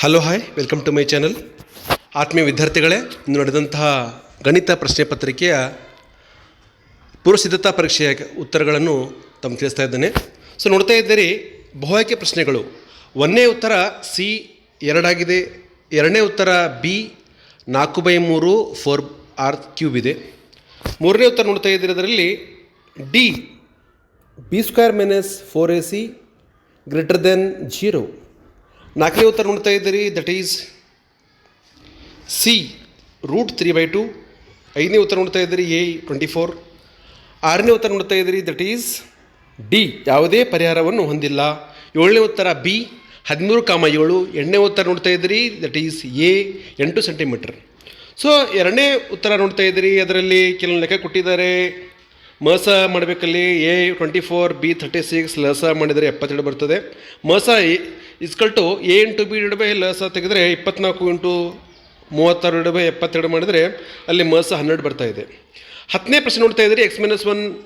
Hello hi welcome to my channel ಆತ್ಮೀಯ ವಿದ್ಯಾರ್ಥಿಗಳೇ, ಇಂದು ನಡೆದಂತಹ ಗಣಿತ ಪ್ರಶ್ನೆ ಪತ್ರಿಕೆಯ ಪೂರ್ವಸಿದ್ಧತಾ ಪರೀಕ್ಷೆಯ ಉತ್ತರಗಳನ್ನು ತಮ್ಮ ತಿಳಿಸ್ತಾ ಇದ್ದೇನೆ. ಸೊ ನೋಡ್ತಾ ಇದ್ದೀರಿ, ಬಹುಆಯ್ಕೆ ಪ್ರಶ್ನೆಗಳು. ಒಂದನೇ ಉತ್ತರ ಸಿ ಎರಡಾಗಿದೆ. ಎರಡನೇ ಉತ್ತರ ಬಿ ನಾಲ್ಕು ಬೈ ಮೂರು ಫೋರ್ ಆರ್ ಕ್ಯೂಬ್ ಇದೆ. ಮೂರನೇ ಉತ್ತರ ನೋಡ್ತಾ ಇದ್ದೀರಿ, ಅದರಲ್ಲಿ D B square minus four A C greater than zero ನಾಲ್ಕನೇ ಉತ್ತರ ನೋಡ್ತಾ ಇದ್ದೀರಿ. That is C root three by two ಐದನೇ ಉತ್ತರ ನೋಡ್ತಾ ಇದ್ದೀರಿ ಎ ಟ್ವೆಂಟಿ ಫೋರ್ ಆರನೇ ಉತ್ತರ ನೋಡ್ತಾ ಇದ್ದೀರಿ ದಟ್ ಈಸ್ ಡಿ ಯಾವುದೇ ಪರಿಹಾರವನ್ನು ಹೊಂದಿಲ್ಲ. ಏಳನೇ ಉತ್ತರ ಬಿ ಹದಿಮೂರು ಕಾಮ ಏಳು. ಎಂಟನೇ ಉತ್ತರ ನೋಡ್ತಾ ಇದ್ದೀರಿ ದಟ್ ಈಸ್ ಎ ಎಂಟು ಸೆಂಟಿಮೀಟರ್ ಸೊ ಎರಡನೇ ಉತ್ತರ ನೋಡ್ತಾ ಇದ್ದೀರಿ, ಅದರಲ್ಲಿ ಕೆಲವೊಂದು ಲೆಕ್ಕ ಕೊಟ್ಟಿದ್ದಾರೆ. ಮಸ ಮಾಡಬೇಕಲ್ಲಿ A twenty four, B thirty six, ಲಸ ಮಾಡಿದರೆ ಎಪ್ಪತ್ತೆರಡು ಬರ್ತದೆ. ಮಸ is equal to A into B divided by ಲಸ ತೆಗೆದರೆ ಇಪ್ಪತ್ನಾಲ್ಕು ಇಂಟು ಮೂವತ್ತಾರು ಡಿಡ್ ಬೈ ಎಪ್ಪತ್ತೆರಡು ಮಾಡಿದರೆ ಅಲ್ಲಿ ಮಸ ಹನ್ನೆರಡು ಬರ್ತಾ ಇದೆ. ಹತ್ತನೇ ಪ್ರಶ್ನೆ ನೋಡ್ತಾ ಇದ್ದೀರಿ, X minus one,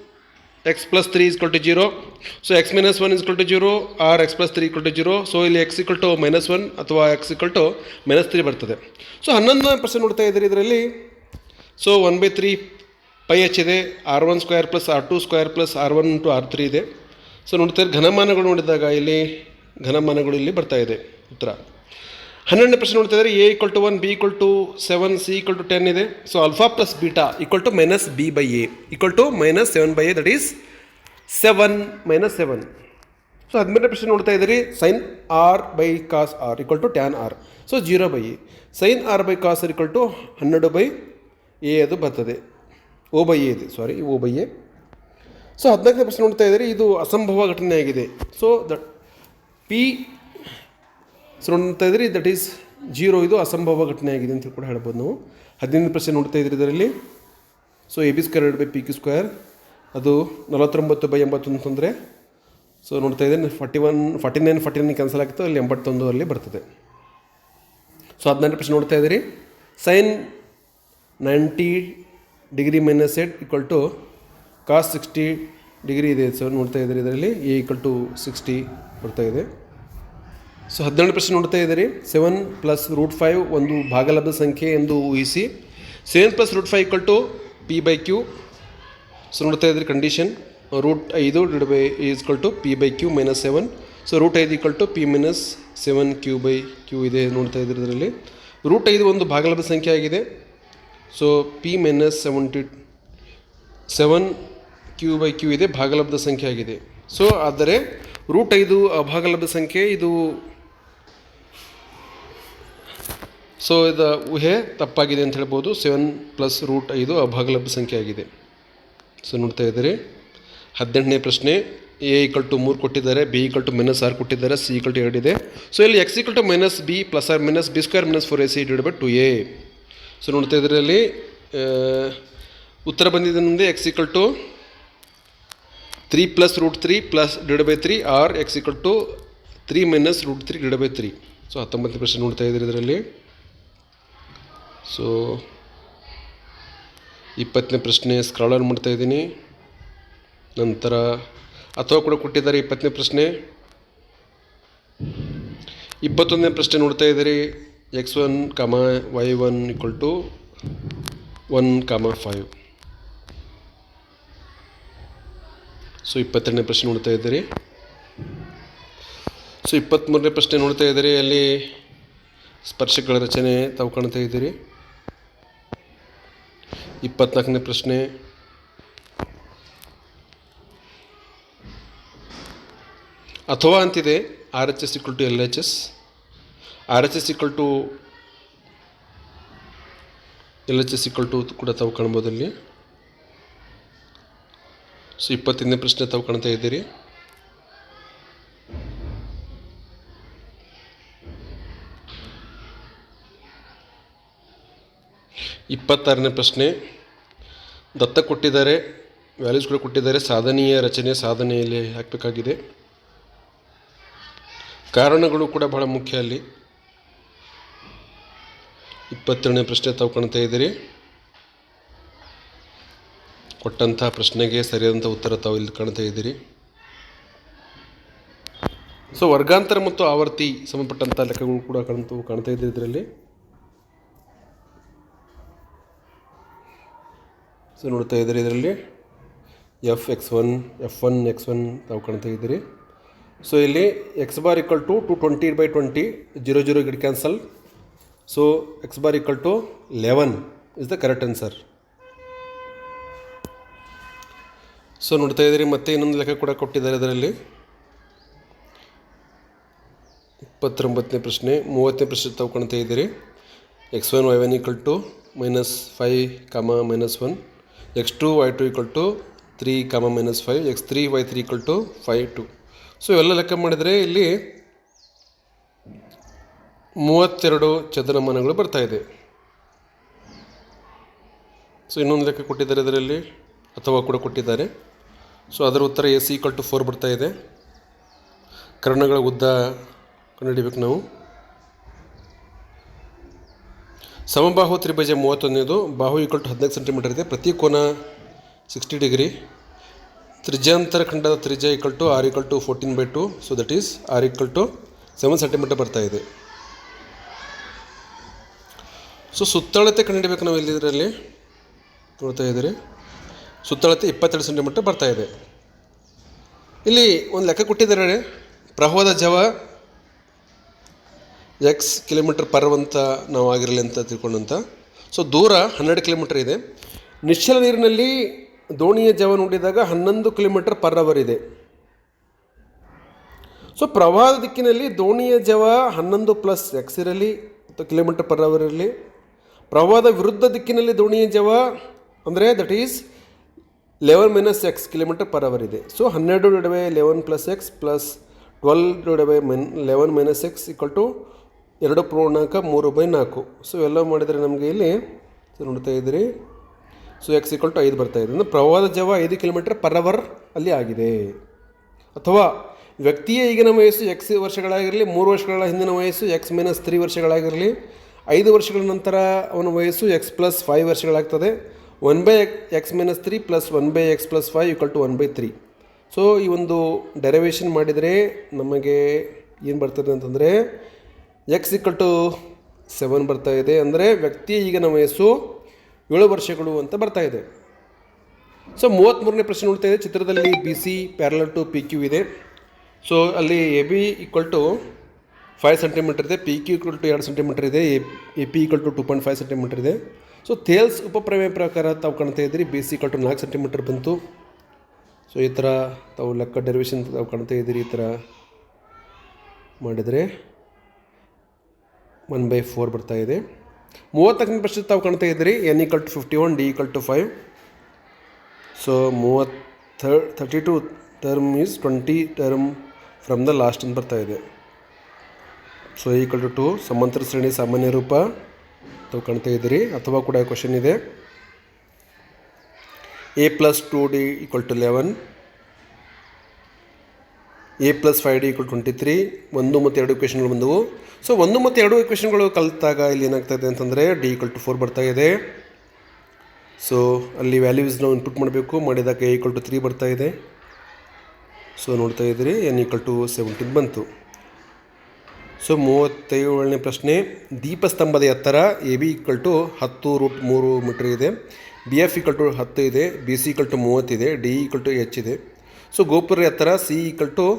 X plus three is equal to zero. So, X minus one is equal to zero, or X plus three equal to zero. So, ಇಲ್ಲಿ X equal to minus one ಅಥವಾ X equal to minus three ಬರ್ತದೆ. So, ಹನ್ನೊಂದನೇ ಪ್ರಶ್ನೆ ನೋಡ್ತಾ ಇದ್ದೀರಿ ಇದರಲ್ಲಿ. So, one by three pi H ಇದೆ, R one square plus R two square plus R one two R three ಇದೆ. ಸೊ ನೋಡ್ತಾರೆ ಘನಮಾನಗಳು ನೋಡಿದಾಗ ಇಲ್ಲಿ ಘನಮಾನಗಳು ಇಲ್ಲಿ ಬರ್ತಾ ಇದೆ, ಉತ್ತರ. ಹನ್ನೆರಡನೇ ಪ್ರಶ್ನೆ ನೋಡ್ತಾ ಇದ್ದಾರೆ A equal to one, B equal to seven, C equal to ten ಇದೆ. So alpha plus beta equal to minus B by A equal to minus seven by A, that is seven minus seven. So ಹದಿಮೂರನೇ ಪ್ರಶ್ನೆ ನೋಡ್ತಾ ಇದ್ದೀರಿ sine R by cos R equal to tan R so zero by A. Sine R by cos R equal to ಹನ್ನೆರಡು by A ಅದು ಬರ್ತದೆ. O by A ಇದೆ. Sorry O by A so ಹದಿನಾಲ್ಕನೇ ಪ್ರಶ್ನೆ ನೋಡ್ತಾ ಇದ್ದೀರಿ. ಇದು ಅಸಂಭವ ಘಟನೆ ಆಗಿದೆ ಸೊ ದಟ್ ಪಿ ಸೊ ನೋಡ್ತಾ ಇದ್ದೀರಿ. ದಟ್ ಈಸ್ ಜೀರೋ ಇದು ಅಸಂಭವ ಘಟನೆ ಆಗಿದೆ ಅಂತ ಕೂಡ ಹೇಳ್ಬೋದು ನಾವು. ಹದಿನೈದು ಪ್ರಶ್ನೆ ನೋಡ್ತಾ ಇದ್ದೀರಿ ಇದರಲ್ಲಿ. So A B square by P Q square ಅದು ನಲವತ್ತೊಂಬತ್ತು ಬೈ ಎಂಬತ್ತೊಂದು ಅಂದರೆ ಸೊ ನೋಡ್ತಾ ಇದ್ದೇನೆ. Forty one forty nine forty nine cancel ಆಗ್ತದೆ. ಅಲ್ಲಿ ಎಂಬತ್ತೊಂದು ಅಲ್ಲಿ ಬರ್ತದೆ. ಸೊ ಹದಿನೈದನೇ ಪ್ರಶ್ನೆ ನೋಡ್ತಾ ಇದ್ದೀರಿ. Sine ninety degree minus eight equal to cos sixty degree ಇದೆ. ಸರ್ ನೋಡ್ತಾ ಇದ್ದೀರಿ ಇದರಲ್ಲಿ. ಎ ಈಕ್ವಲ್ ಟು ಸಿಕ್ಸ್ಟಿ ಬರ್ತಾ ಇದೆ. ಸೊ ಹದಿನೇಳು ಪ್ರಶ್ನೆ ನೋಡ್ತಾ ಇದ್ದೀರಿ. ಸೆವೆನ್ ಪ್ಲಸ್ ರೂಟ್ ಫೈವ್ ಒಂದು ಭಾಗಲಬ್ಧ ಸಂಖ್ಯೆ ಎಂದು ಊಹಿಸಿ. Seven plus root five equal to P by Q so ನೋಡ್ತಾ ಇದ್ದೀರಿ ಕಂಡೀಷನ್ ರೂಟ್ ಐದು divided by is equal to P by Q minus seven so root ಐದು equal to P minus seven Q by Q ಇದೆ. ನೋಡ್ತಾ ಇದ್ದೀರಿ ಇದರಲ್ಲಿ. Root ಐದು ಒಂದು ಭಾಗಲಬ್ಧ ಸಂಖ್ಯೆ ಆಗಿದೆ. So P minus seventy seven Q by Q ಇದೆ, ಭಾಗಲಬ್ಧ ಸಂಖ್ಯೆ ಆಗಿದೆ. ಸೊ ಆದರೆ ರೂಟ್ ಐದು, ಅಭಾಗಲಬ್ಧ ಸಂಖ್ಯೆ ಇದು ಸೊ ಇದು ಊಹೆ ತಪ್ಪಾಗಿದೆ ಅಂತ ಹೇಳ್ಬೋದು. ಸೆವೆನ್ ಪ್ಲಸ್ ರೂಟ್ ಐದು, ಅಭಾಗಲಬ್ಧ ಸಂಖ್ಯೆ ಆಗಿದೆ. ಸೊ ನೋಡ್ತಾ ಇದ್ದೀರಿ. ಹದಿನೆಂಟನೇ ಪ್ರಶ್ನೆ ಎ ಈಕ್ವಲ್ ಟು ಮೂರು ಕೊಟ್ಟಿದ್ದಾರೆ ಬಿ ಈಕ್ವಲ್ ಟು ಮೈನಸ್ ಆರ್ ಕೊಟ್ಟಿದ್ದಾರೆ ಸಿ ಈಕ್ವಲ್ ಟು ಎರಡಿದೆ ಸೊ ಇಲ್ಲಿ X equal to minus B plus or minus B square minus four A C divide by two A so ನೋಡ್ತಾ ಇದರಲ್ಲಿ ಉತ್ತರ ಬಂದಿದೆ ಮುಂದೆ X equal to three plus root three plus divided by three or X equal to three minus root three divided by three so ಹತ್ತೊಂಬತ್ತನೇ ಪ್ರಶ್ನೆ ನೋಡ್ತಾ ಇದ್ದೀರಿ ಇದರಲ್ಲಿ. ಸೊ ಇಪ್ಪತ್ತನೇ ಪ್ರಶ್ನೆ ಸ್ಕ್ರಾಲರ್ ಮಾಡ್ತಾ ಇದ್ದೀನಿ. ನಂತರ, ಅಥವಾ ಕೂಡ ಕೊಟ್ಟಿದ್ದಾರೆ ಇಪ್ಪತ್ತನೇ ಪ್ರಶ್ನೆ. ಇಪ್ಪತ್ತೊಂದನೇ ಪ್ರಶ್ನೆ ನೋಡ್ತಾ ಇದ್ದೀರಿ. X one comma Y one equal to one comma five so ಇಪ್ಪತ್ತೆರಡನೇ ಪ್ರಶ್ನೆ ನೋಡ್ತಾ ಇದ್ದೀರಿ. ಸೊ ಇಪ್ಪತ್ತ್ಮೂರನೇ ಪ್ರಶ್ನೆ ನೋಡ್ತಾ ಇದ್ದೀರಿ. ಅಲ್ಲಿ ಸ್ಪರ್ಶಗಳ ರಚನೆ ತಾವು ಕಾಣ್ತಾ ಇದ್ದೀರಿ. ಇಪ್ಪತ್ನಾಲ್ಕನೇ ಪ್ರಶ್ನೆ. ಅಥವಾ ಅಂತಿದೆ R H S equal to L H S R H S equal to L H S equal to ಕೂಡ ತಾವು ಅಲ್ಲಿ ಸೊ ಇಪ್ಪತ್ತೈದನೇ ಪ್ರಶ್ನೆ ತಾವು ಕಾಣ್ತಾ ಇದ್ದೀರಿ. ಇಪ್ಪತ್ತಾರನೇ ಪ್ರಶ್ನೆ. ದತ್ತ ಕೊಟ್ಟಿದ್ದಾರೆ ವ್ಯಾಲ್ಯೂಸ್ ಕೂಡ ಕೊಟ್ಟಿದ್ದಾರೆ, ಸಾಧನೀಯ ರಚನೆ, ಸಾಧನೆಯಲ್ಲಿ ಹಾಕಬೇಕಾಗಿದೆ. ಕಾರಣಗಳು ಕೂಡ ಬಹಳ ಮುಖ್ಯ ಅಲ್ಲಿ. ಇಪ್ಪತ್ತೇಳನೇ ಪ್ರಶ್ನೆ ತಾವು ಕಾಣ್ತಾ ಇದ್ದೀರಿ. ಕೊಟ್ಟಂತಹ ಪ್ರಶ್ನೆಗೆ ಸರಿಯಾದಂಥ ಉತ್ತರ ತಾವು ಇಲ್ಲಿ ಕಾಣ್ತಾ ಇದ್ದೀರಿ. ಸೊ ವರ್ಗಾಂತರ ಮತ್ತು ಆವರ್ತಿ ಸಂಬಂಧಪಟ್ಟಂಥ ಲೆಕ್ಕಗಳು ಕೂಡ ಕಾಣ್ತು, ಕಾಣ್ತಾ ಇದ್ದೀರಿ ಇದರಲ್ಲಿ. ಸೊ ನೋಡ್ತಾ ಇದ್ದೀರಿ ಇದರಲ್ಲಿ. F X one F one X one ತಾವು ಕಾಣ್ತಾ ಇದ್ದೀರಿ. ಸೊ ಇಲ್ಲಿ X bar equal to two twenty by twenty zero zero get cancel so X bar equal to eleven is the correct answer so ನೋಡ್ತಾ ಇದ್ದೀರಿ, ಮತ್ತೆ ಇನ್ನೊಂದು ಲೆಕ್ಕ ಕೂಡ ಕೊಟ್ಟಿದ್ದಾರೆ ಅದರಲ್ಲಿ ಇಪ್ಪತ್ತೊಂಬತ್ತನೇ ಪ್ರಶ್ನೆ, ಮೂವತ್ತನೇ ಪ್ರಶ್ನೆ ತಾವು ಇದ್ದೀರಿ. X one Y one equal to minus five comma minus one X two Y two equal to three comma minus five X three Y three equal to five two so ಇವೆಲ್ಲ ಲೆಕ್ಕ ಮಾಡಿದರೆ ಇಲ್ಲಿ ಮೂವತ್ತೆರಡು ಚದರಮಾನಗಳು ಬರ್ತಾ ಇದೆ. ಸೊ ಇನ್ನೊಂದು ಲೆಕ್ಕ ಕೊಟ್ಟಿದ್ದಾರೆ ಇದರಲ್ಲಿ, ಅಥವಾ ಕೂಡ ಕೊಟ್ಟಿದ್ದಾರೆ. ಸೊ ಅದರ ಉತ್ತರ A C equal to four ಬರ್ತಾ ಇದೆ. ಕರ್ಣಗಳ ಉದ್ದ ಕಂಡುಹಿಡಿಬೇಕು ನಾವು. ಸಮಬಾಹು ತ್ರಿಭುಜ ಮೂವತ್ತೊಂದನೇದು, ಬಾಹು ಈಕ್ವಲ್ ಟು ಹದಿನೈದು ಸೆಂಟಿಮೀಟರ್ ಇದೆ. ಪ್ರತಿ ಕೋನ ಸಿಕ್ಸ್ಟಿ ಡಿಗ್ರಿ. ತ್ರಿಜ್ಯಾಂತರ ಖಂಡದ ತ್ರಿಜ್ಯ equal to R equal to fourteen by two. So that is R equal to seven centimetre ಬರ್ತಾ ಇದೆ. ಸೊ ಸುತ್ತಳತೆ ಕಂಡುಹಿಡಬೇಕು ನಾವು ಇಲ್ಲಿ ಇದರಲ್ಲಿ ನೋಡ್ತಾ ಇದ್ದೀರಿ. ಸುತ್ತಳತೆ ಇಪ್ಪತ್ತೆರಡು ಸೆಂಟಿಮೀಟರ್ ಬರ್ತಾ ಇದೆ. ಇಲ್ಲಿ ಒಂದು ಲೆಕ್ಕ ಕೊಟ್ಟಿದ್ದಾರೆ ಪ್ರಹೋದ ಜವ ಎಕ್ಸ್ ಕಿಲೋಮೀಟರ್ ಪರ್ ಅಂತ ನಾವು ಆಗಿರಲಿ ಅಂತ ತಿಳ್ಕೊಂಡಂತ. ಸೊ ದೂರ ಹನ್ನೆರಡು ಕಿಲೋಮೀಟರ್ ಇದೆ. ನಿಶ್ಚಲ ನೀರಿನಲ್ಲಿ ದೋಣಿಯ ಜವ ನೋಡಿದಾಗ ಹನ್ನೊಂದು ಕಿಲೋಮೀಟರ್ ಪರ್ ಅವರ್ ಇದೆ. ಸೊ ಪ್ರವಾಹದ ದಿಕ್ಕಿನಲ್ಲಿ ದೋಣಿಯ ಜವ ಹನ್ನೊಂದು ಪ್ಲಸ್ ಎಕ್ಸ್ ಇರಲಿ, ಅಥವಾ ಕಿಲೋಮೀಟರ್ ಪರ್ ಅವರ್ ಇರಲಿ ಪ್ರವಾಹದ ವಿರುದ್ಧ ದಿಕ್ಕಿನಲ್ಲಿ ದೋಣಿಯ ಜವ ಅಂದರೆ that is eleven minus X kilometre per hour ಇದೆ. ಸೊ ಹನ್ನೆರಡು ನಡುವೆ eleven plus X plus twelve ನಡುವೆ main eleven minus X equal to ಎರಡು ಪೂರ್ಣಾಂಕ ಮೂರು ಬೈ ನಾಲ್ಕು. ಸೊ ಎಲ್ಲ ಮಾಡಿದರೆ ನಮಗೆ ಇಲ್ಲಿ ಸೊ ನೋಡ್ತಾ ಇದ್ದೀರಿ. ಸೊ ಎಕ್ಸ್ ಈಕ್ವಲ್ ಟು ಐದು ಬರ್ತಾ ಇದೆ. ಅಂದರೆ ಪ್ರವಾಹದ ಜವ ಐದು ಕಿಲೋಮೀಟರ್ ಪರ್ ಅವರ್ ಅಲ್ಲಿ ಆಗಿದೆ. ಅಥವಾ ವ್ಯಕ್ತಿಯ ಈಗಿನ ವಯಸ್ಸು ಎಕ್ಸ್ ವರ್ಷಗಳಾಗಿರಲಿ, ಮೂರು ವರ್ಷಗಳ ಹಿಂದಿನ ವಯಸ್ಸು ಎಕ್ಸ್ ಮೈನಸ್ ತ್ರೀ ವರ್ಷಗಳಾಗಿರಲಿ ಐದು ವರ್ಷಗಳ ನಂತರ ಅವನ ವಯಸ್ಸು X plus five ವರ್ಷಗಳಾಗ್ತದೆ. One by X minus three plus one by X plus five equal to one by three so ಈ ಒಂದು ಡೆರಿವೇಷನ್ ಮಾಡಿದರೆ ನಮಗೆ ಏನು ಬರ್ತದೆ ಅಂತಂದರೆ ಎಕ್ಸ್ ಇಕ್ವಲ್ ಟು ಸೆವೆನ್ ಬರ್ತಾ ಇದೆ. ಅಂದರೆ ವ್ಯಕ್ತಿಯ ಈಗಿನ ವಯಸ್ಸು ಏಳು ವರ್ಷಗಳು ಅಂತ ಬರ್ತಾ ಇದೆ. ಸೊ ಮೂವತ್ತ್ಮೂರನೇ ಪ್ರಶ್ನೆ ನೋಡ್ತಾ ಇದೆ. ಚಿತ್ರದಲ್ಲಿ B C parallel to P Q ಇದೆ. ಸೊ ಅಲ್ಲಿ A B equal to five centimetre ಇದೆ ಪಿ ಕ್ಯೂ ಈಕ್ವಲ್ ಟು ಎರಡು ಸೆಂಟಿಮೀಟರ್ ಇದೆ A P equal to two point five centimetre ಇದೆ. ಸೊ ತೇಲ್ಸ್ ಉಪಪ್ರಮೇಯ ಪ್ರಕಾರ ತಾವು ಕಾಣ್ತಾ ಇದ್ದೀರಿ ಬಿ ಸಿ ಈಕ್ವಲ್ ಟು ನಾಲ್ಕು ಸೆಂಟಿಮೀಟರ್ ಬಂತು. ಸೊ ಈ ಥರ ತಾವು ಲೆಕ್ಕ ಡೆರಿವೇಷನ್ ತಾವು ಕಾಣ್ತಾ ಇದ್ದೀರಿ, ಈ ಥರ ಮಾಡಿದರೆ ಒನ್ ಬೈ ಫೋರ್ ಬರ್ತಾ ಇದೆ. ಮೂವತ್ತಕ್ಕನೇ ಪ್ರಶ್ನೆ ತಾವು ಕಾಣ್ತಾ ಇದ್ದೀರಿ N equal to fifty one D equal to five so ಮೂವತ್ತು thirty two term is twenty term from the last ಅಂತ ಬರ್ತಾ ಇದೆ. ಸೊ ಈಕ್ವಲ್ ಟು ಟು, ಸಮಾಂತರ ಶ್ರೇಣಿ ಸಾಮಾನ್ಯ ರೂಪ. ತಾವು ಕಾಣ್ತಾ ಇದ್ದೀರಿ, ಅಥವಾ ಕೂಡ ಕ್ವಶನ್ ಇದೆ. A plus two D equal to eleven A plus five D equal twenty three ಒಂದು ಮತ್ತು ಎರಡು ಇಕ್ವೇಷನ್ಗಳು ಬಂದವು. ಸೊ ಒಂದು ಮತ್ತು ಎರಡು ಇಕ್ವೇಷನ್ಗಳು ಕಲಿತಾಗ ಇಲ್ಲಿ ಏನಾಗ್ತಾ ಇದೆ ಅಂತಂದರೆ ಡಿ ಈಕ್ವಲ್ ಟು ಫೋರ್ ಬರ್ತಾ ಇದೆ. ಸೊ ಅಲ್ಲಿ ವ್ಯಾಲ್ಯೂಸ್ ನಾವು ಇನ್ಪುಟ್ ಮಾಡಬೇಕು. ಮಾಡಿದಾಗ ಎ ಈಕ್ವಲ್ ಟು ತ್ರೀ ಬರ್ತಾ ಇದೆ. ಸೊ ನೋಡ್ತಾ ಇದ್ದೀರಿ ಎನ್ ಈಕ್ವಲ್ ಟು ಸೆವೆಂಟೀನ್ ಬಂತು. ಸೊ, ಮೂವತ್ತೇಳನೇ ಪ್ರಶ್ನೆ, ದೀಪಸ್ತಂಭದ ಎತ್ತರ, ಎ ಬಿ ಈಕ್ವಲ್ ಟು ಹತ್ತು ರೂಟ್ ಮೂರು ಮೀಟ್ರ್ ಇದೆ, ಬಿ ಎಫ್ ಈಕ್ವಲ್ ಟು ಹತ್ತು ಇದೆ, ಬಿ ಸಿ ಈಕ್ವಲ್ ಟು ಮೂವತ್ತಿದೆ ಡಿ ಈಕ್ವಲ್ ಟು ಎಚ್ ಇದೆ. ಸೊ ಗೋಪುರ ಎತ್ತರ, ಸಿ ಈಕ್ವಲ್ ಟು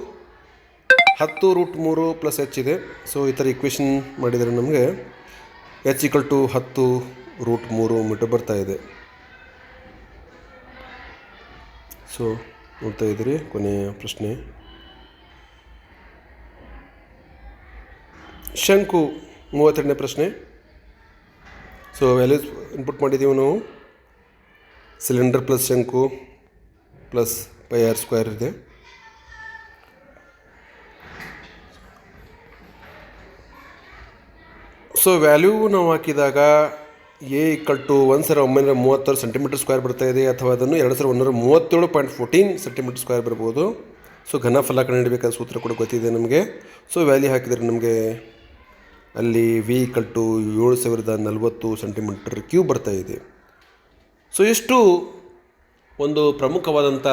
ಹತ್ತು ರೂಟ್ ಮೂರು ಪ್ಲಸ್ ಎಚ್ ಇದೆ. ಸೊ, ಈ ಥರ ಇಕ್ವೇಷನ್ ಮಾಡಿದರೆ ನಮಗೆ ಎಚ್ ಈಕ್ವಲ್ ಟು ಹತ್ತು ರೂಟ್ ಮೂರು ಮೀಟರ್ ಬರ್ತಾ ಇದೆ. ಸೊ, ನೋಡ್ತಾ ಇದ್ದೀರಿ ಕೊನೆಯ ಪ್ರಶ್ನೆ. ಶಂಕು ಮೂವತ್ತೆರಡನೇ ಪ್ರಶ್ನೆ. ಸೊ ವ್ಯಾಲ್ಯೂಸ್ ಇನ್ಪುಟ್ ಮಾಡಿದ್ದೀವಿ ನಾವು? ಸಿಲಿಂಡರ್ ಪ್ಲಸ್ ಶಂಕು ಪ್ಲಸ್ ಪೈ ಆರ್ ಸ್ಕ್ವೇರ್ ಇದೆ. ಸೊ ವ್ಯಾಲ್ಯೂ ನಾವು ಹಾಕಿದಾಗ ಎ ಇಕ್ಕಲ್ ಟು ಒಂದು ಸಾವಿರ ಒಂಬೈನೂರ ಮೂವತ್ತಾರು ಸೆಂಟಿಮೀಟರ್ ಸ್ಕ್ವೇರ್ ಬರ್ತಾ ಇದೆ, ಅಥವಾ ಅದನ್ನು ಎರಡು ಸಾವಿರ ಒಂದೂರ ಮೂವತ್ತೇಳು ಪಾಯಿಂಟ್ ಫೋರ್ಟೀನ್ ಸೆಂಟಿಮೀಟರ್ ಸ್ಕ್ವೇರ್ ಬರ್ಬೋದು. ಸೊ ಘನಫಲ ಕಂಡುಹಿಡಬೇಕಾದ ಸೂತ್ರ ಕೂಡ ಗೊತ್ತಿದೆ ನಮಗೆ. ಸೊ ವ್ಯಾಲ್ಯೂ ಹಾಕಿದರೆ ನಮಗೆ ಅಲ್ಲಿ ವಿ ಕಟ್ಟು ಏಳು ಸಾವಿರದ ನಲವತ್ತು ಸೆಂಟಿಮೀಟರ್ ಕ್ಯೂಬ್ ಬರ್ತಾ ಇದೆ. ಸೊ ಇಷ್ಟು ಒಂದು ಪ್ರಮುಖವಾದಂಥ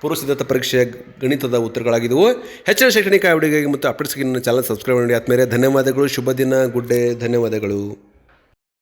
ಪೂರ್ವ ಸಿದ್ಧತಾ ಪರೀಕ್ಷೆಯ ಗಣಿತದ ಉತ್ತರಗಳಾಗಿದ್ದವು ಹೆಚ್ಚಿನ ಶೈಕ್ಷಣಿಕ ಅವಡಿಗಾಗಿ ಮತ್ತು ಅಪ್ಡೇಟ್ಸ್ಗೆ ಚಾನಲ್ ಸಬ್ಸ್ಕ್ರೈಬ್ ಮಾಡಿ. ಆತ್ಮೇಲೆ ಧನ್ಯವಾದಗಳು. ಶುಭ ದಿನ, ಗುಡ್ ಡೇ ಧನ್ಯವಾದಗಳು.